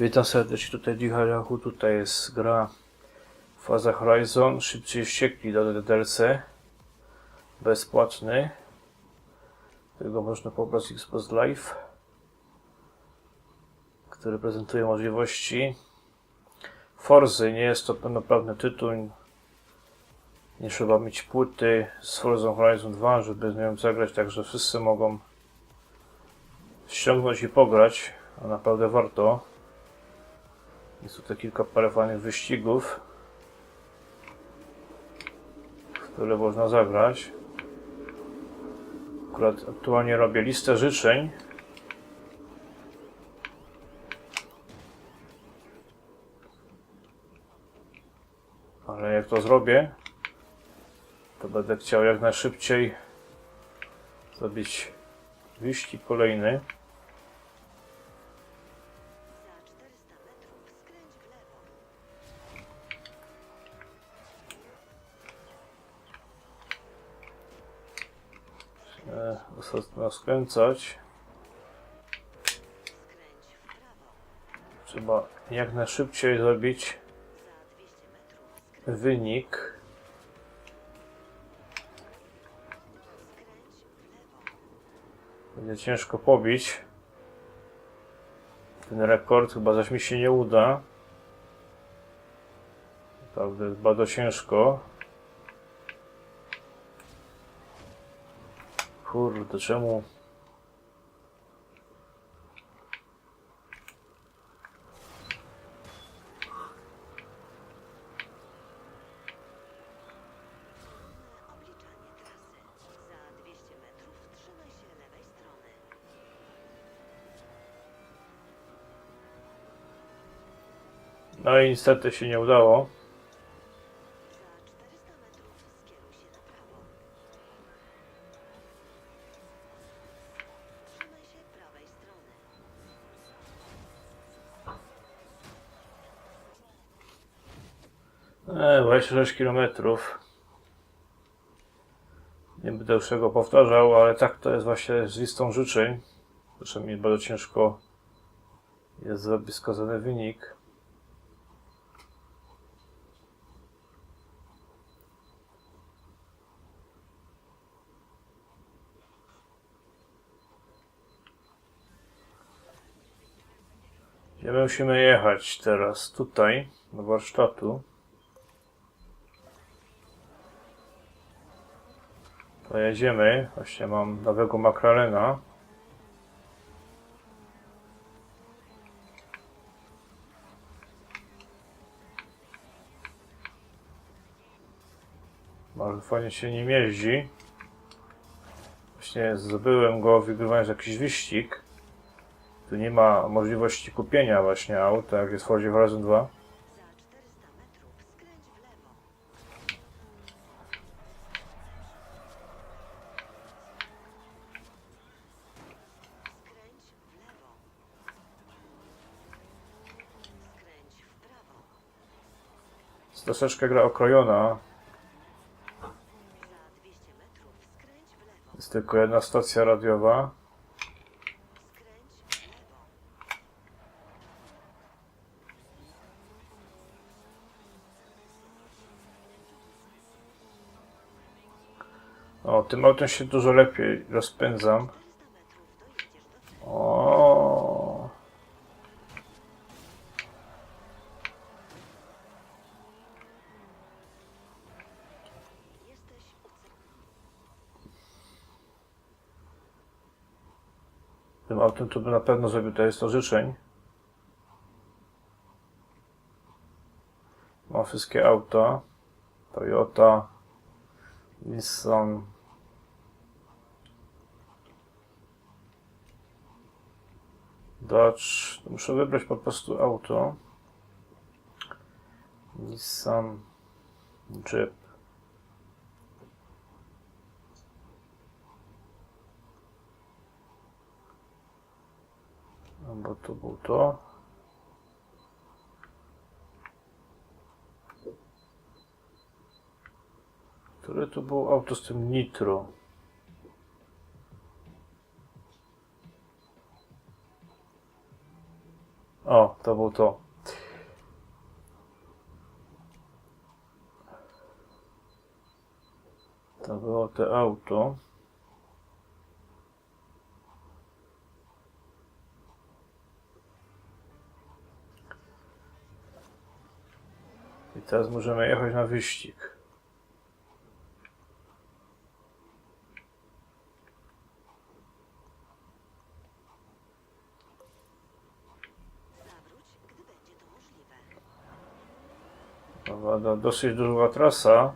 Witam serdecznie, tutaj Dicharachu, tutaj jest gra Faza Horizon, szybciej wściekli do DLC, bezpłatny, którego można pobrać Xbox Live, który prezentuje możliwości. Forzy, nie jest to pełnoprawny tytuł, nie trzeba mieć płyty z Forza Horizon 2, żeby z nią zagrać, także wszyscy mogą ściągnąć i pograć, a naprawdę warto. Jest tutaj kilka parę fajnych wyścigów, w które można zagrać. Akurat aktualnie robię listę życzeń. Ale jak to zrobię, to będę chciał jak najszybciej zrobić wyścig kolejny. E, ostatnio skręcać. Trzeba jak najszybciej zrobić wynik. Będzie ciężko pobić ten rekord, chyba zaś mi się nie uda. Naprawdę jest bardzo ciężko. Kurde, czemu? Obliczanie trasy. Za 200 metrów trzymaj się lewej strony. No i niestety się nie udało. 26 km. Nie będę już tego powtarzał, ale tak to jest właśnie z listą życzeń. Zresztą mi bardzo ciężko jest zrobić wskazany wynik. Gdzie my musimy jechać teraz? Tutaj, do warsztatu. Pojedziemy. Właśnie mam nowego McLarena. Bardzo fajnie się nim jeździ. Właśnie zdobyłem go wygrywając jakiś wyścig. Tu nie ma możliwości kupienia właśnie aut, tak jak jest w Fordzie Horizon 2. troszeczkę gra okrojona. Za 200 metrów skręć w lewo. Jest tylko jedna stacja radiowa. O, tym autem się dużo lepiej rozpędzam. Tym to by na pewno zrobił to jest to życzeń. Mam wszystkie auta. Toyota, Nissan. Dodge. Muszę wybrać po prostu auto. Nissan Jeep. No bo to był to. Które to było auto z tym nitro? O, to było to. To było to auto. Teraz możemy jechać na wyścig. Dobra, dosyć długa trasa.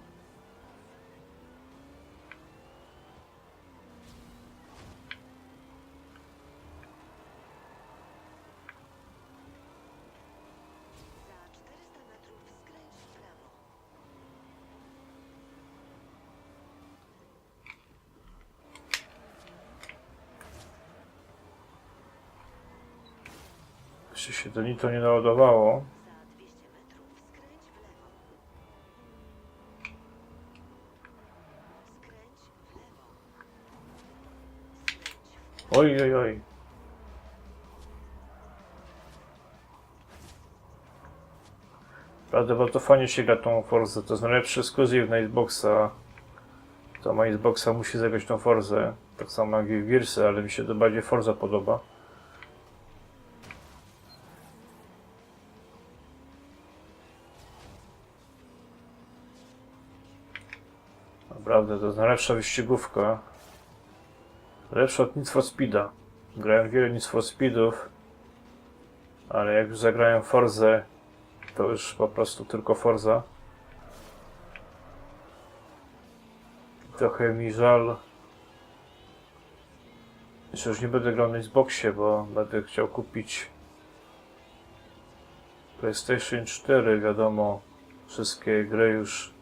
Jeszcze się to ni to nie naładowało. Za 200 metrów skręć w lewo. Skręć w lewo. Skręć w Oj, oj, oj. Prawda, to fajnie się gra tą Forzę. To jest najlepszy ekskluzyw na Xboxa. To ma Xboxa musi zagrać tą Forzę. Tak samo jak i Gearsy, ale mi się to bardziej Forza podoba. Naprawdę, to jest najlepsza wyścigówka. Lepsza od Need for Speeda. Grałem wiele Need for Speedów, ale jak już zagrałem Forzę, to już po prostu tylko Forza. Trochę mi żal. Jeszcze już nie będę grał na Xboxie, bo będę chciał kupić PlayStation 4. Wiadomo, wszystkie gry już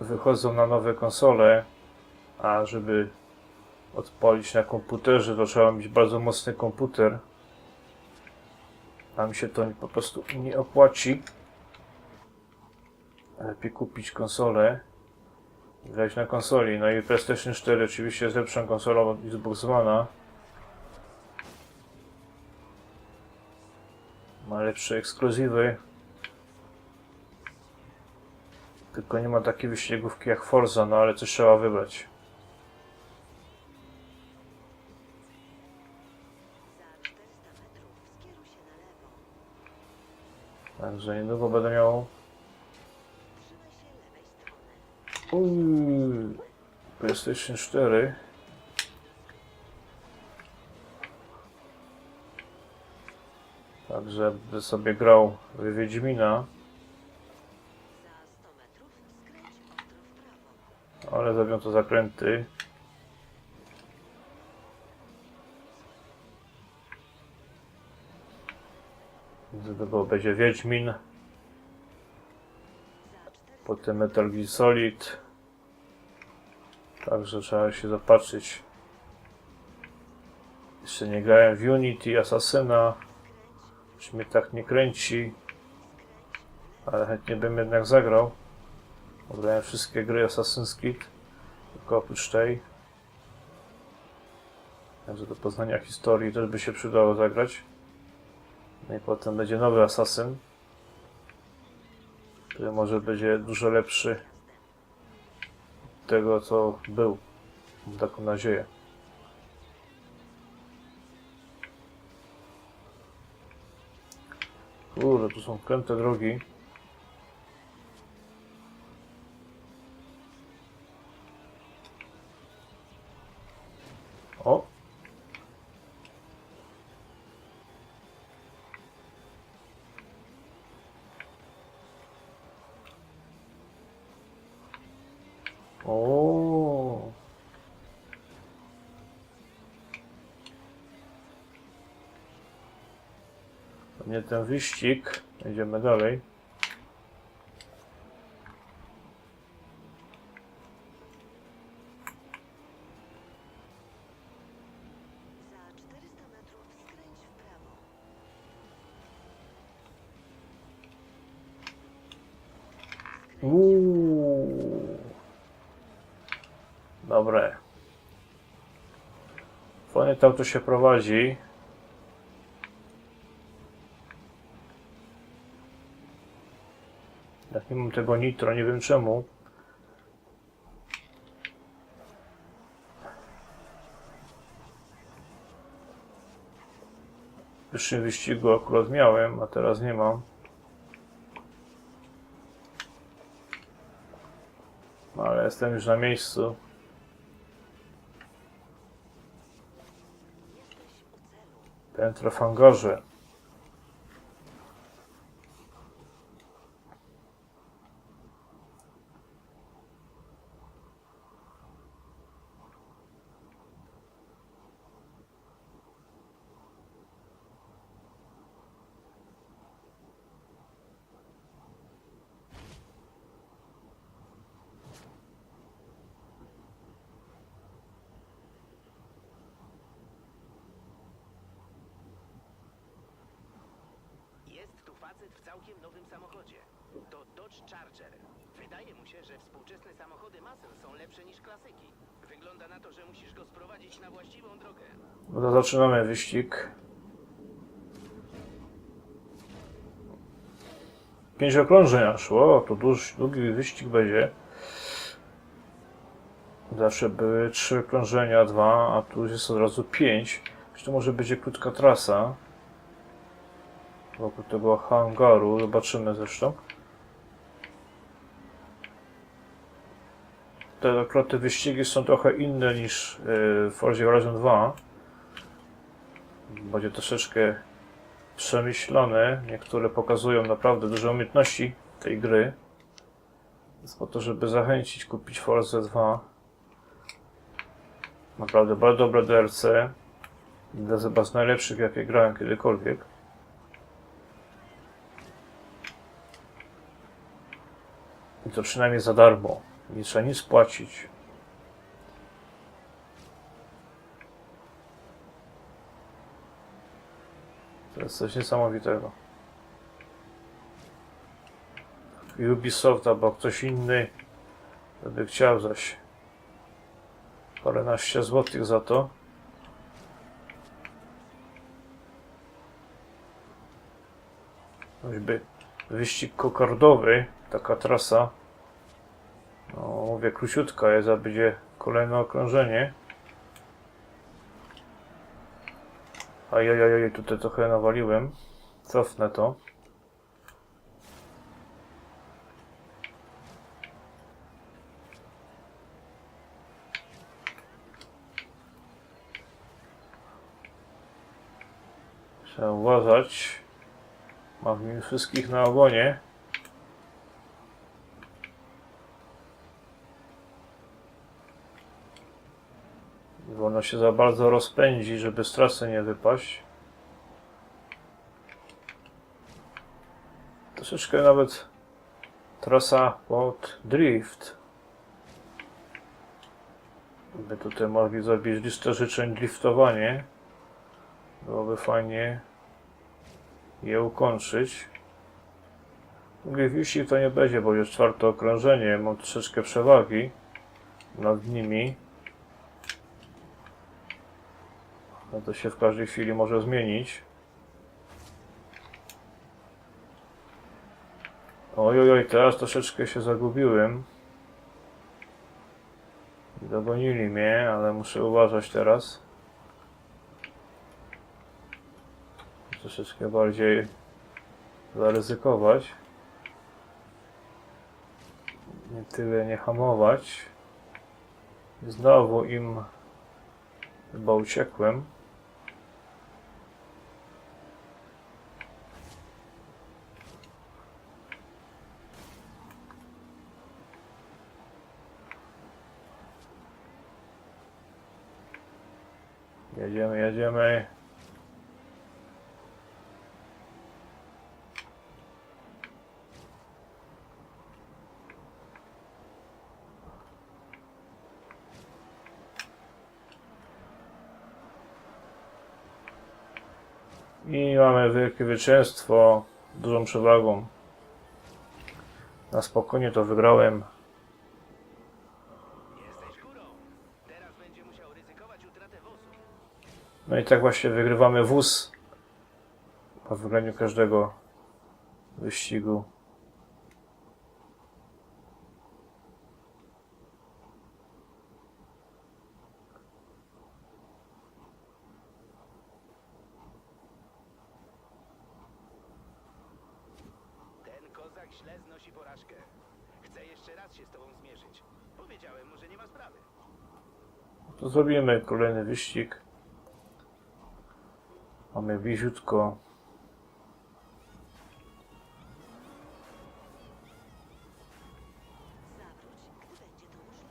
wychodzą na nowe konsole, a żeby odpalić na komputerze, to trzeba mieć bardzo mocny komputer. Mi się to po prostu nie opłaci. Lepiej kupić konsolę i grać na konsoli. No i PlayStation 4 oczywiście jest lepszą konsolą od Xbox One'a. Ma lepsze ekskluzywy. Tylko nie ma takiej wyścigówki jak Forza, no ale coś trzeba wybrać. Za 400 metrów skieruj się na lewo. Także niedługo będę miał. Uuu, PlayStation 4. Także będę sobie grał w Wiedźmina, ale zrobią to zakręty. Niedługo będzie Wiedźmin, Za 400 potem Metal Gear Solid. Także trzeba się zapatrzyć. Jeszcze nie grałem w Unity, Assassina. Już mnie tak nie kręci. Ale chętnie bym jednak zagrał. Grałem wszystkie gry Assassin's Creed. Tylko oprócz tej. Także do poznania historii też by się przydało zagrać. No i potem będzie nowy Assassin. Który może będzie dużo lepszy od tego co był. Mam taką nadzieję. Kurde, tu są kręte drogi. Ten wyścig. Idziemy dalej. Za 400 metrów skręć w prawo. Skręć Uuu. Dobre. Fajnie to auto się prowadzi. Tego nitro, nie wiem czemu. W pierwszym wyścigu akurat miałem, a teraz nie mam. No, ale jestem już na miejscu. Piętro w hangarze. Jest tu facet w całkiem nowym samochodzie. To Dodge Charger. Wydaje mu się, że współczesne samochody są lepsze niż klasyki. Wygląda na to, że musisz go sprowadzić na właściwą drogę. No to zaczynamy wyścig. Pięć okrążeń szło, to dłuż, długi wyścig będzie. Zawsze były trzy okrążenia, dwa, a tu jest od razu pięć. Więc to może będzie krótka trasa. Wokół tego hangaru, zobaczymy zresztą. Te akurat wyścigi są trochę inne niż yy, w Forza Horizon 2 będzie troszeczkę przemyślane. Niektóre pokazują naprawdę duże umiejętności tej gry. Jest po to, żeby zachęcić kupić Forza 2. Naprawdę bardzo dobre DLC. Z chyba z najlepszych, jakie grałem kiedykolwiek. To przynajmniej za darmo. Nie trzeba nic płacić. To jest coś niesamowitego. Ubisoft albo ktoś inny by chciał zaś paręnaście złotych za to. Choćby wyścig kokardowy, taka trasa. Mówię króciutka jest, a będzie kolejne okrążenie. Ajajajaj, tutaj trochę nawaliłem. Cofnę to. Trzeba uważać. Mam wszystkich na ogonie. Nie wolno się za bardzo rozpędzić, żeby z trasy nie wypaść. Troszeczkę nawet trasa pod drift. By tutaj mogli zrobić listę życzeń driftowanie. Byłoby fajnie je ukończyć. Wyścig to nie będzie, bo już czwarte okrążenie. Mam troszeczkę przewagi nad nimi. No to się w każdej chwili może zmienić. Oj, oj, teraz troszeczkę się zagubiłem. Dogonili mnie, ale muszę uważać teraz. Troszeczkę bardziej zaryzykować. Nie tyle nie hamować. Znowu im chyba uciekłem. Jedziemy, jedziemy. I mamy wielkie zwycięstwo, dużą przewagą. Na spokojnie to wygrałem. No i tak właśnie wygrywamy wóz po wygraniu każdego wyścigu. Ten kozak źle znosi porażkę. Chcę jeszcze raz się z tobą zmierzyć. Powiedziałem mu, że nie ma sprawy. To zrobimy kolejny wyścig. Mamy bliziutko.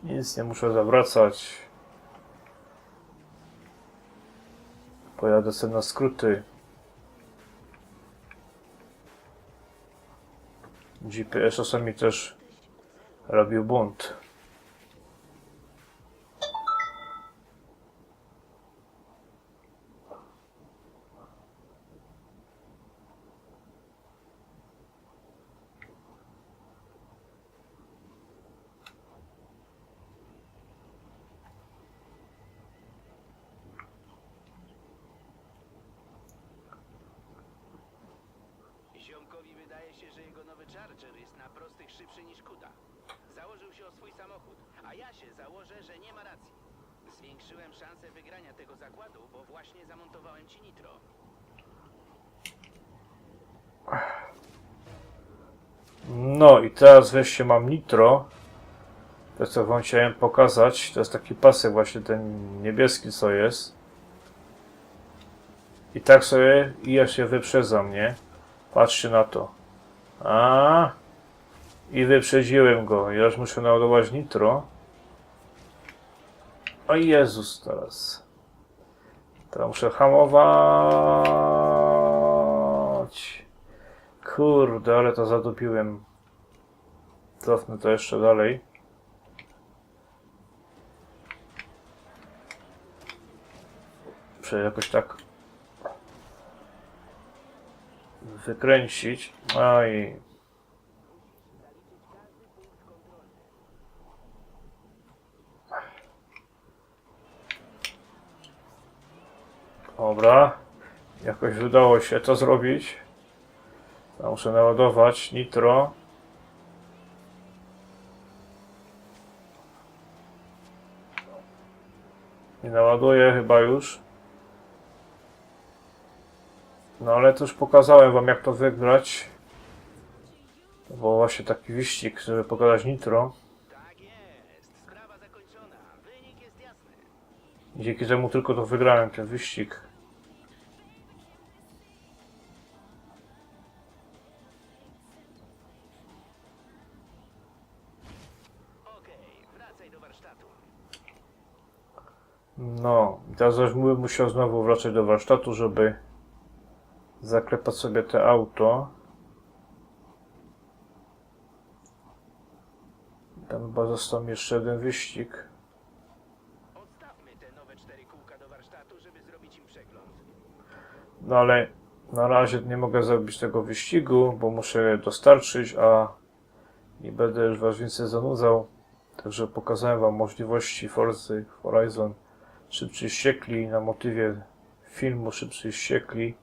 Nic nie muszę zawracać. Pojadę sobie na skróty. GPS czasami też robił błąd. Ziomkowi wydaje się, że jego nowy Charger prostych szybszy niż Kuda. Założył się o swój samochód, a ja się założę, że nie ma racji. Zwiększyłem szansę wygrania tego zakładu, bo właśnie zamontowałem ci nitro. No i teraz wreszcie mam nitro. To co wam chciałem pokazać, to jest taki pasek właśnie ten niebieski co jest. I tak sobie i ja się wyprzedzam, nie? Patrzcie na to. A i wyprzedziłem go. Ja już muszę naładować nitro. O Jezus teraz. Teraz muszę hamować. Kurde, ale to zadupiłem. Cofnę to jeszcze dalej. Muszę jakoś tak wykręcić. No Dobra. Jakoś udało się to zrobić. Ja muszę naładować nitro. Nie naładuję chyba już. No ale to już pokazałem wam jak to wygrać. To był właśnie taki wyścig, żeby pokazać nitro. Tak jest, sprawa zakończona. Wynik jest jasny. Dzięki temu tylko to wygrałem ten wyścig. No, teraz bym musiał znowu wracać do warsztatu, żeby zaklepać sobie te auto. Tam chyba został jeszcze jeden wyścig. Odstawmy te nowe cztery kółka do warsztatu, żeby zrobić im przegląd. No ale na razie nie mogę zrobić tego wyścigu, bo muszę dostarczyć, a nie będę już was więcej zanudzał. Także pokazałem wam możliwości Forza Horizon Szybcy Ściekli na motywie filmu Szybcy Ściekli.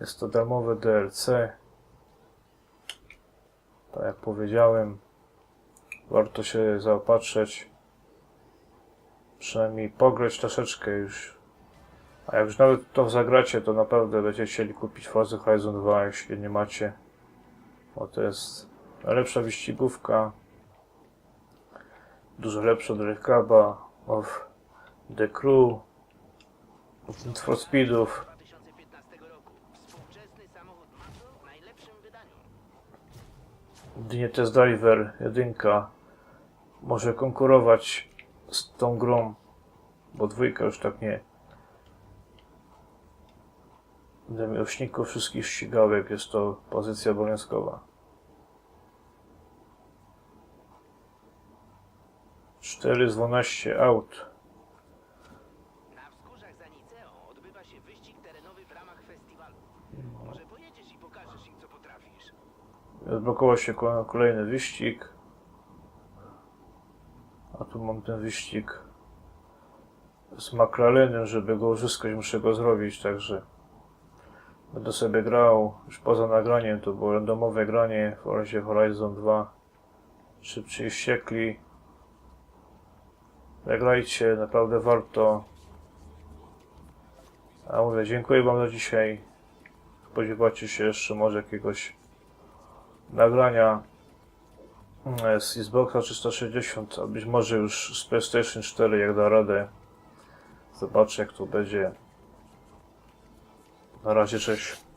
Jest to darmowe DLC. Tak jak powiedziałem, warto się zaopatrzyć. Przynajmniej pograć troszeczkę już a jak już nawet to zagracie, to naprawdę będziecie chcieli kupić Forza Horizon 2, jeśli nie macie. Bo to jest najlepsza wyścigówka. Dużo lepsza od Recaba, of The Crew, od for Speedów. 2015 roku. Współczesny samochód Muscle w najlepszym wydaniu. Jedynie Test Driver 1 może konkurować z tą grą, bo dwójka już tak nie. Będę miłośników wszystkich ścigałek, jest to pozycja obowiązkowa. 4 z 12 aut. Na wzgórzach za Niceą odbywa się wyścig terenowy w ramach festiwalu. Może pojedziesz i pokażesz im, co potrafisz. Odblokował się ko- kolejny wyścig. A tu mam ten wyścig z McLarenem, żeby go uzyskać, muszę go zrobić, także będę sobie grał już poza nagraniem, to było randomowe granie w Forzie Horizon 2 szybciej i ściekli zagrajcie, naprawdę warto a mówię, dziękuję wam za dzisiaj spodziewacie się jeszcze może jakiegoś nagrania e, z Xboxa 360, a być może już z PlayStation 4, jak da radę. Zobaczę, jak to będzie. Na razie, cześć.